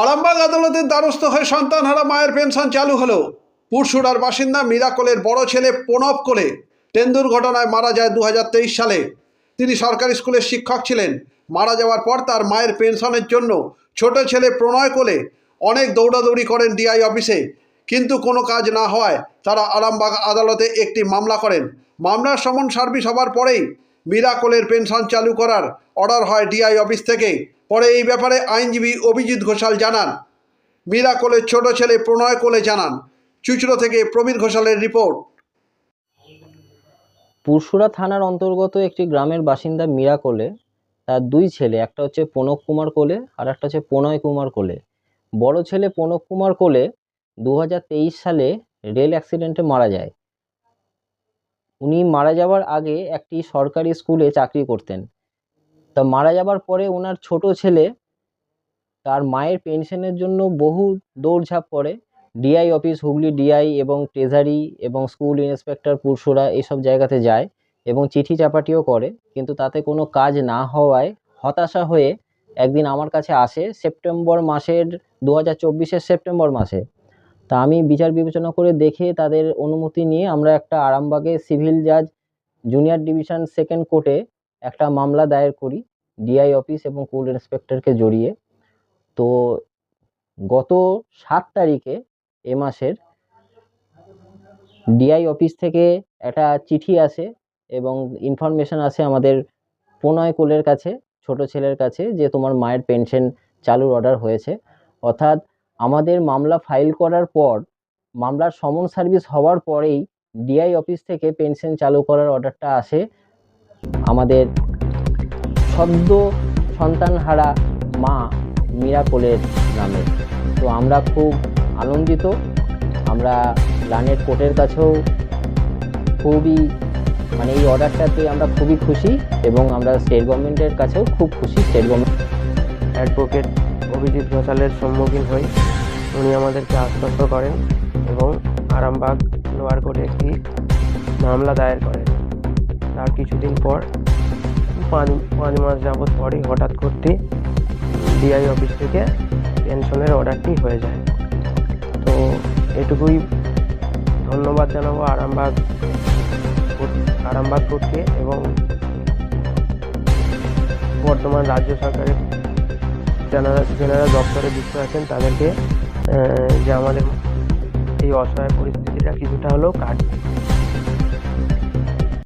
আরামবাগ আদালতের দ্বারস্থ হয়ে সন্তানহারা মায়ের পেনশন চালু হলো। পুরসুরার বাসিন্দা মিরাকলের বড় ছেলে প্রণব কোলে ট্রেন দুর্ঘটনায় মারা যায় দু হাজার তেইশ সালে। তিনি সরকারি স্কুলের শিক্ষক ছিলেন। মারা যাওয়ার পর তার মায়ের পেনশনের জন্য ছোট ছেলে প্রণয় কোলে অনেক দৌড়াদৌড়ি করেন ডিআই অফিসে। কিন্তু কোনো কাজ না হওয়ায় তারা আরামবাগ আদালতে একটি মামলা করেন। মামলার সমন সার্ভিস হবার পরেই মিরাকলের পেনশন চালু করার অর্ডার হয় ডিআই অফিস থেকে। পরে এই ব্যাপারে আইনজীবী অভিজিৎ ঘোষাল জানান। মিরাকলের ছোট ছেলে প্রণয় কোলে জানান, চুচড়ো থেকে প্রবীর ঘোষালের রিপোর্ট। পুরসুরা থানার অন্তর্গত একটি গ্রামের বাসিন্দা মীরা কোলে তার দুই ছেলে, একটা হচ্ছে প্রণব কুমার কোলে আর একটা হচ্ছে প্রণয় কুমার কোলে। বড় ছেলে প্রণব কুমার কোলে দু হাজার তেইশ সালে রেল অ্যাক্সিডেন্টে মারা যায়। উনি মারা যাওয়ার আগে একটি সরকারি স্কুলে চাকরি করতেন। তা মারা যাবার পরে ওনার ছোট ছেলে তার মায়ের পেনশনের জন্য বহু দৌড়ঝাঁপ করে। ডিআই অফিস হুগলি ডিআই এবং ট্রেজারি এবং স্কুল ইন্সপেক্টর পুরসুরা এইসব জায়গাতে যায় এবং চিঠি চাপাটিও করে। কিন্তু তাতে কোনো কাজ না হওয়ায় হতাশা হয়ে একদিন আমার কাছে আসে সেপ্টেম্বর মাসের, দু হাজার সেপ্টেম্বর মাসে। তা আমি বিচার বিবেচনা করে দেখে তাদের অনুমতি নিয়ে আমরা একটা আরামবাগে সিভিল জাজ, জুনিয়র ডিভিশন সেকেন্ড কোর্টে একটা মামলা দায়ের করি, ডিআই অফিস এবং স্কুল ইন্সপেক্টরকে জড়িয়ে। তো গত সাত তারিখে এ মাসের ডিআই অফিস থেকে একটা চিঠি আসে এবং ইনফরমেশন আসে আমাদের প্রণয় কোলের কাছে, ছোট ছেলের কাছে যে তোমার মায়ের পেনশন চালুর অর্ডার হয়েছে। অর্থাৎ আমাদের মামলা ফাইল করার পর, মামলার সমন সার্ভিস হওয়ার পরেই ডিআই অফিস থেকে পেনশন চালু করার অর্ডারটা আসে। আমাদের সদ্য সন্তানহারা মা মীরা কোলের নামে। তো আমরা খুব আনন্দিত, আমরা লানের কোর্টের কাছেও খুবই মানে এই অর্ডারটাতে আমরা খুবই খুশি এবং আমরা স্টেট গভর্নমেন্টের কাছেও খুব খুশি। স্টেট গভর্নমেন্ট অ্যাডভোকেট অভিজিৎ ঘোষালের সম্মুখীন হই। উনি আমাদেরকে আশ্বস্ত করেন এবং আরামবাগ লোয়ার কোর্টে একটি মামলা দায়ের করেন। তার কিছুদিন পর পাঁচ পাঁচ মাস যাবৎ পরই হঠাৎ করতে ডিআই অফিস থেকে পেনশনের অর্ডারটি হয়ে যায়। তো এটুকুই ধন্যবাদ জানাব আরামবাগ আরামবাগ কোর্টকে এবং বর্তমান রাজ্য সরকারের যারা দপ্তরে যুক্ত আছেন তাদেরকে যে আমাদের এই অসহায় পরিস্থিতিটা কিছুটা হলেও কাটবে।